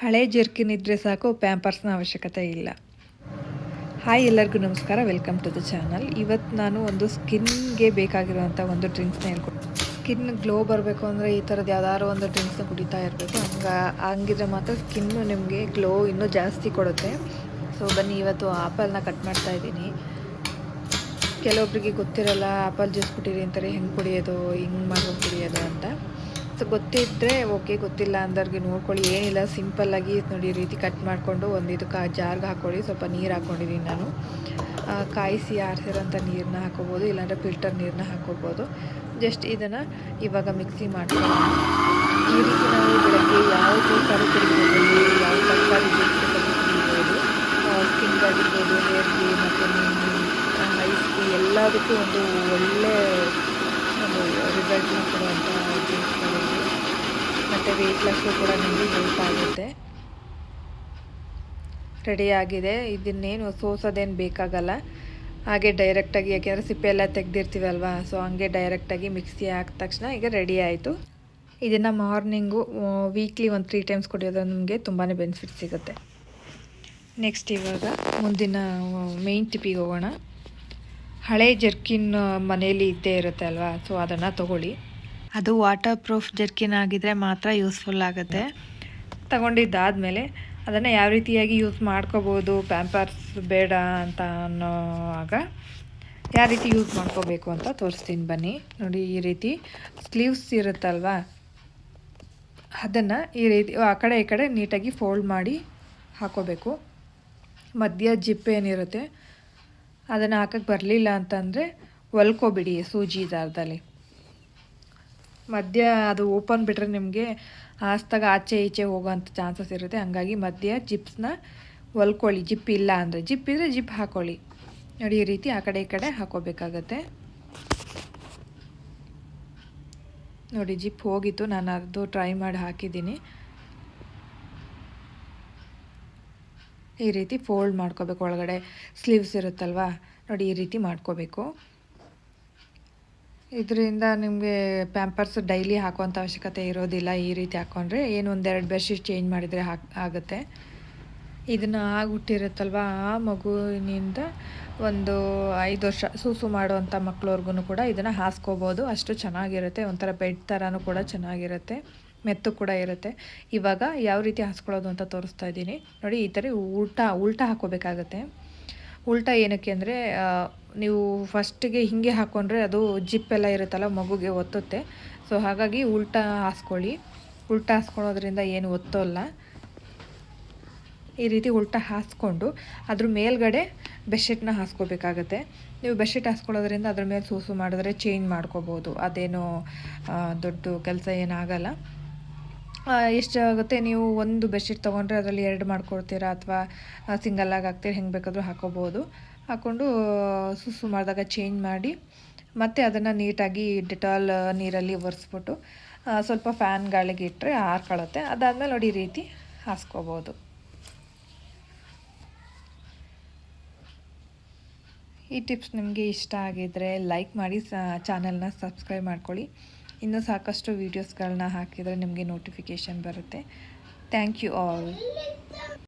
ಹಳೆ ಜರ್ಕಿನ್ ಇದ್ದರೆ ಸಾಕು, ಪ್ಯಾಂಪರ್ಸ್ನ ಅವಶ್ಯಕತೆ ಇಲ್ಲ. ಹಾಯ್ ಎಲ್ಲರಿಗೂ ನಮಸ್ಕಾರ, ವೆಲ್ಕಮ್ ಟು ದ ಚಾನಲ್. ಇವತ್ತು ನಾನು ಒಂದು ಸ್ಕಿನ್ಗೆ ಬೇಕಾಗಿರುವಂಥ ಒಂದು ಡ್ರಿಂಕ್ಸ್ನ ಹೇಳ್ಕೊಡ್ತೀನಿ ಸ್ಕಿನ್ ಗ್ಲೋ ಬರಬೇಕು ಅಂದರೆ ಈ ಥರದ್ದು ಯಾವ್ದಾದ್ರು ಒಂದು ಡ್ರಿಂಕ್ಸ್ನ ಕುಡಿತಾ ಇರಬೇಕು. ಹಂಗೆ, ಹಂಗಿದ್ರೆ ಮಾತ್ರ ಸ್ಕಿನ್ನು ನಿಮಗೆ ಗ್ಲೋ ಇನ್ನೂ ಜಾಸ್ತಿ ಕೊಡುತ್ತೆ. ಸೊ ಬನ್ನಿ, ಇವತ್ತು ಆ್ಯಪಲ್ನ ಕಟ್ ಮಾಡ್ತಾ ಇದ್ದೀನಿ. ಕೆಲವೊಬ್ಬರಿಗೆ ಗೊತ್ತಿರಲ್ಲ, ಆಪಲ್ ಜ್ಯೂಸ್ ಕುಡೀರಿ ಅಂತಾರೆ, ಹೆಂಗೆ ಕುಡಿಯೋದು, ಹಿಂಗೆ ಮಾಡ್ಕೊಂಡು ಕುಡಿಯೋದು ಅಂತ. ಸೊ ಗೊತ್ತಿದ್ದರೆ ಓಕೆ ಗೊತ್ತಿಲ್ಲ ಅಂದವ್ರಿಗೆ ನೋಡ್ಕೊಳ್ಳಿ. ಏನಿಲ್ಲ ಸಿಂಪಲ್ಲಾಗಿ ನೋಡಿ, ರೀತಿ ಕಟ್ ಮಾಡಿಕೊಂಡು ಒಂದು ಕಾ ಜಾರ್ಗೆ ಹಾಕ್ಕೊಳ್ಳಿ ಸ್ವಲ್ಪ ನೀರು ಹಾಕ್ಕೊಂಡಿದ್ದೀನಿ ನಾನು. ಕಾಯಿಸಿ ಆರಿಸಿರೋಂಥ ನೀರನ್ನ ಹಾಕೋಬೋದು, ಇಲ್ಲಾಂದರೆ ಫಿಲ್ಟರ್ ನೀರನ್ನ ಹಾಕೋಬೋದು. ಜಸ್ಟ್ ಇದನ್ನು ಇವಾಗ ಮಿಕ್ಸಿ ಮಾಡ್ಕೊಳ್ಳಿ ಈ ರೀತಿ ನಾವು ಬೆಳಗ್ಗೆ ಯಾವ ತರಕಾರಿ ಕುಡಿಬೋದು ಯಾವ ತರಕಾರಿ ಬೇಕು ಕುಡಿಬೋದು ಸ್ಕಿನ್ಗಾಗಿರ್ಬೋದು ಹೇರ್ಗೆ ಮತ್ತು ಐಸ್ಗೆ ಎಲ್ಲದಕ್ಕೂ ಒಂದು ಒಳ್ಳೆ ಒಂದು ರಿಸಲ್ಟ್ನ ಕೊಡುವಂಥ ಮತ್ತು ವೆಯ್ಟ್ ಲಾಸ್ಗೂ ಕೂಡ ನಿಮಗೆ ಹೆಲ್ಪ್ ಆಗುತ್ತೆ. ರೆಡಿಯಾಗಿದೆ ಇದನ್ನೇನು ಸೋಸೋದೇನು ಬೇಕಾಗಲ್ಲ. ಹಾಗೆ ಡೈರೆಕ್ಟಾಗಿ ಯಾಕೆಂದರೆ ಸಿಪ್ಪೆ ಎಲ್ಲ ತೆಗ್ದಿರ್ತೀವಲ್ವ ಸೊ ಹಂಗೆ ಡೈರೆಕ್ಟಾಗಿ ಮಿಕ್ಸಿ ಹಾಕಿದ ತಕ್ಷಣ ಈಗ ರೆಡಿ ಆಯಿತು. ಇದನ್ನು ಮಾರ್ನಿಂಗು ವೀಕ್ಲಿ ಒಂದು ತ್ರೀ ಟೈಮ್ಸ್ ಕುಡಿಯೋದ್ರೆ ನಮಗೆ ತುಂಬಾ ಬೆನಿಫಿಟ್ ಸಿಗುತ್ತೆ. ನೆಕ್ಸ್ಟ್ ಇವಾಗ ಮುಂದಿನ ಮೇನ್ ಟಿಪಿಗೆ ಹೋಗೋಣ. ಹಳೆ ಜರ್ಕಿನ್ ಮನೇಲಿ ಇದ್ದೇ ಇರುತ್ತೆ ಅಲ್ವಾ ಸೊ ಅದನ್ನು ತಗೊಳ್ಳಿ. ಅದು ವಾಟರ್ ಪ್ರೂಫ್ ಜರ್ಕಿನ್ ಆಗಿದ್ರೆ ಮಾತ್ರ ಯೂಸ್ಫುಲ್ ಆಗುತ್ತೆ. ತಗೊಂಡಿದ್ದಾದ್ಮೇಲೆ ಅದನ್ನು ಯಾವ ರೀತಿಯಾಗಿ ಯೂಸ್ ಮಾಡ್ಕೋಬೋದು ಪ್ಯಾಂಪರ್ಸ್ ಬೇಡ ಅಂತ ಅನ್ನೋವಾಗ ಯಾವ ರೀತಿ ಯೂಸ್ ಮಾಡ್ಕೋಬೇಕು ಅಂತ ತೋರಿಸ್ತೀನಿ ಬನ್ನಿ. ನೋಡಿ ಈ ರೀತಿ ಸ್ಲೀವ್ಸ್ ಇರುತ್ತಲ್ವಾ? ಅದನ್ನು ಈ ರೀತಿ ಆ ಕಡೆ ಈ ಕಡೆ ನೀಟಾಗಿ ಫೋಲ್ಡ್ ಮಾಡಿ ಹಾಕೋಬೇಕು. ಮಧ್ಯ ಜಿಪ್ ಏನಿರುತ್ತೆ, ಅದನ್ನು ಹಾಕಕ್ಕೆ ಬರಲಿಲ್ಲ ಅಂತಂದರೆ ಹೊಲ್ಕೋಬಿಡಿ ಸೂಜಿ ದಾರದಲ್ಲಿ ಮಧ್ಯ ಅದು ಓಪನ್ ಬಿಟ್ಟರೆ ನಿಮಗೆ ಹಾಸ್ದಾಗ ಆಚೆ ಈಚೆ ಹೋಗೋವಂಥ ಚಾನ್ಸಸ್ ಇರುತ್ತೆ. ಹಂಗಾಗಿ ಮಧ್ಯ ಜಿಪ್ಸ್ನ ಹೊಲ್ಕೊಳ್ಳಿ. ಜಿಪ್ ಇಲ್ಲ ಅಂದರೆ ಜಿಪ್ ಇದ್ದರೆ ಜಿಪ್ ಹಾಕೊಳ್ಳಿ. ನೋಡಿ, ಈ ರೀತಿ ಆ ಕಡೆ ಈ ಕಡೆ ಹಾಕೋಬೇಕಾಗತ್ತೆ. ನೋಡಿ, ಜಿಪ್ ಹೋಗಿತ್ತು. ನಾನು ಅದು ಟ್ರೈ ಮಾಡಿ ಹಾಕಿದ್ದೀನಿ. ಈ ರೀತಿ ಫೋಲ್ಡ್ ಮಾಡ್ಕೋಬೇಕು. ಒಳಗಡೆ ಸ್ಲೀವ್ಸ್ ಇರುತ್ತಲ್ವ? ನೋಡಿ, ಈ ರೀತಿ ಮಾಡ್ಕೋಬೇಕು. ಇದರಿಂದ ನಿಮಗೆ ಪ್ಯಾಂಪರ್ಸ್ ಡೈಲಿ ಹಾಕುವಂಥ ಅವಶ್ಯಕತೆ ಇರೋದಿಲ್ಲ ಈ ರೀತಿ ಹಾಕ್ಕೊಂಡ್ರೆ ಏನು ಒಂದೆರಡು ಬೆಡ್ಶೀಟ್ ಚೇಂಜ್ ಮಾಡಿದರೆ ಹಾಕ್, ಆಗುತ್ತೆ. ಇದನ್ನು ಆಗಿಬಿಟ್ಟಿರುತ್ತಲ್ವ? ಆ ಮಗುವಿನಿಂದ ಒಂದು ಐದು ವರ್ಷ ಸೂಸು ಮಾಡುವಂಥ ಮಕ್ಕಳವ್ರಿಗೂ ಕೂಡ ಇದನ್ನು ಹಾಸ್ಕೋಬೋದು. ಅಷ್ಟು ಚೆನ್ನಾಗಿರುತ್ತೆ. ಒಂಥರ ಬೆಡ್ ಥರನೂ ಕೂಡ ಚೆನ್ನಾಗಿರುತ್ತೆ. ಮೆತ್ತು ಕೂಡ ಇರುತ್ತೆ. ಇವಾಗ ಯಾವ ರೀತಿ ಹಾಸ್ಕೊಳ್ಳೋದು ಅಂತ ತೋರಿಸ್ತಾ ಇದ್ದೀನಿ. ನೋಡಿ, ಈ ಥರ ಉಲ್ಟಾ ಉಲ್ಟಾ ಹಾಕೋಬೇಕಾಗತ್ತೆ ಉಲ್ಟಾ ಏನಕ್ಕೆ ಅಂದರೆ ನೀವು ಫಸ್ಟಿಗೆ ಹೀಗೆ ಹಾಕ್ಕೊಂಡ್ರೆ ಅದು ಜಿಪ್ಪೆಲ್ಲ ಇರುತ್ತಲ್ಲ, ಮಗುಗೆ ಒತ್ತುತ್ತೆ. ಸೊ, ಹಾಗಾಗಿ ಉಲ್ಟಾ ಹಾಸ್ಕೊಳ್ಳಿ. ಉಲ್ಟಾ ಹಾಸ್ಕೊಳ್ಳೋದ್ರಿಂದ ಏನು ಒತ್ತೋಲ್ಲ. ಈ ರೀತಿ ಉಲ್ಟಾ ಹಾಸ್ಕೊಂಡು, ಅದ್ರ ಮೇಲ್ಗಡೆ ಬೆಡ್ಶೀಟ್ನ ಹಾಸ್ಕೋಬೇಕಾಗತ್ತೆ. ನೀವು ಬೆಡ್ಶೀಟ್ ಹಾಸ್ಕೊಳ್ಳೋದ್ರಿಂದ ಅದ್ರ ಮೇಲೆ ಸೂಸು ಮಾಡಿದ್ರೆ ಚೇಂಜ್ ಮಾಡ್ಕೋಬೋದು. ಅದೇನೋ ದೊಡ್ಡ ಕೆಲಸ ಏನಾಗಲ್ಲ. ಎಷ್ಟು ಆಗುತ್ತೆ? ನೀವು ಒಂದು ಬೆಡ್ಶೀಟ್ ತೊಗೊಂಡ್ರೆ ಅದರಲ್ಲಿ ಎರಡು ಮಾಡ್ಕೊಡ್ತೀರಾ ಅಥವಾ ಸಿಂಗಲ್ಲಾಗಿ ಹಾಕ್ತೀರಾ? ಹೆಂಗೆ ಬೇಕಾದರೂ ಹಾಕೋಬೋದು. ಹಾಕ್ಕೊಂಡು ಸುಸು ಮಾಡಿದಾಗ ಚೇಂಜ್ ಮಾಡಿ, ಮತ್ತು ಅದನ್ನು ನೀಟಾಗಿ ಡೆಟಾಲ್ ನೀರಲ್ಲಿ ಒರೆಸ್ಬಿಟ್ಟು ಸ್ವಲ್ಪ ಫ್ಯಾನ್ ಗಾಳಿಗೆ ಇಟ್ಟರೆ ಹಾರ್ಕೊಳ್ಳುತ್ತೆ ಅದಾದಮೇಲೆ ನೋಡಿ ರೀತಿ ಹಾಸ್ಕೋಬೋದು. ಈ ಟಿಪ್ಸ್ ನಿಮಗೆ ಇಷ್ಟ ಆಗಿದ್ದರೆ ಲೈಕ್ ಮಾಡಿ ಚಾನಲ್ನ ಸಬ್ಸ್ಕ್ರೈಬ್ ಮಾಡ್ಕೊಳ್ಳಿ. ಇನ್ನೂ ಸಾಕಷ್ಟು ವೀಡಿಯೋಸ್ಗಳನ್ನ ಹಾಕಿದರೆ ನಿಮಗೆ ನೋಟಿಫಿಕೇಷನ್ ಬರುತ್ತೆ. Thank you all